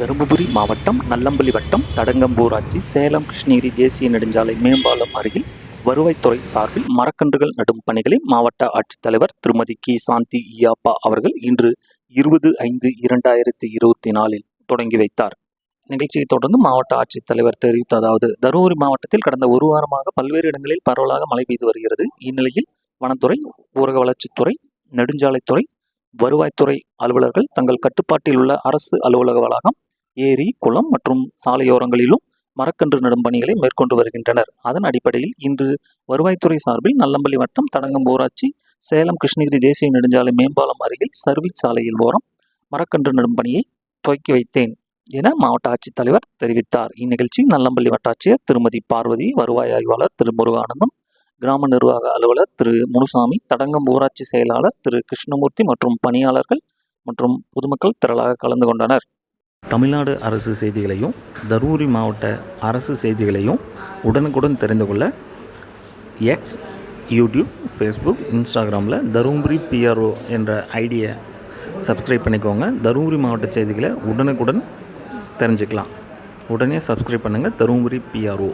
தருமபுரி மாவட்டம் நல்லம்பள்ளி வட்டம் தடங்கம்பூராட்சி சேலம் கிருஷ்ணகிரி தேசிய நெடுஞ்சாலை மேம்பாலம் அருகில் வருவாய்த்துறை சார்பில் மரக்கன்றுகள் நடும் பணிகளை மாவட்ட ஆட்சித்தலைவர் திருமதி கி. சாந்தி இயாப்பா அவர்கள் இன்று இருபது ஐந்து இரண்டாயிரத்தி இருபத்தி நாலில் தொடங்கி வைத்தார். நிகழ்ச்சியை தொடர்ந்து மாவட்ட ஆட்சித்தலைவர் தெரிவித்த அதாவது தருமபுரி மாவட்டத்தில் கடந்த ஒரு வாரமாக பல்வேறு இடங்களில் பரவலாக மழை பெய்து வருகிறது. இந்நிலையில் வனத்துறை ஊரக வளர்ச்சித்துறை நெடுஞ்சாலைத்துறை வருவாய்த்துறை அலுவலர்கள் தங்கள் கட்டுப்பாட்டில் உள்ள அரசு அலுவலக வளாகம் ஏரி குளம் மற்றும் சாலையோரங்களிலும் மரக்கன்று நடும் பணிகளை மேற்கொண்டு வருகின்றனர். அதன் அடிப்படையில் இன்று வருவாய்த்துறை சார்பில் நல்லம்பள்ளி வட்டம் தடங்கம் ஊராட்சி சேலம் கிருஷ்ணகிரி தேசிய நெடுஞ்சாலை மேம்பாலம் அருகில் சர்வீஸ் சாலையில் ஓரம் மரக்கன்று நடும் பணியை துவக்கி வைத்தேன் என மாவட்ட ஆட்சித்தலைவர் தெரிவித்தார். இந்நிகழ்ச்சியில் நல்லம்பள்ளி வட்டாட்சியர் திருமதி பார்வதி வருவாய் ஆய்வாளர் திரு முருகானந்தம் கிராம நிர்வாக அலுவலர் திரு முனுசாமி தடங்கம் ஊராட்சி செயலாளர் திரு கிருஷ்ணமூர்த்தி மற்றும் பணியாளர்கள் மற்றும் பொதுமக்கள் திரளாக கலந்து கொண்டனர். தமிழ்நாடு அரசு செய்திகளையும் தருமபுரி மாவட்ட அரசு செய்திகளையும் உடனுக்குடன் தெரிந்து கொள்ள எக்ஸ் யூடியூப் ஃபேஸ்புக் இன்ஸ்டாகிராமில் தருமபுரி பிஆர்ஓ என்ற ஐடியை சப்ஸ்கிரைப் பண்ணிக்கோங்க. தருமபுரி மாவட்ட செய்திகளை உடனுக்குடன் தெரிஞ்சுக்கலாம். உடனே சப்ஸ்கிரைப் பண்ணுங்கள் தருமபுரி பிஆர்ஓ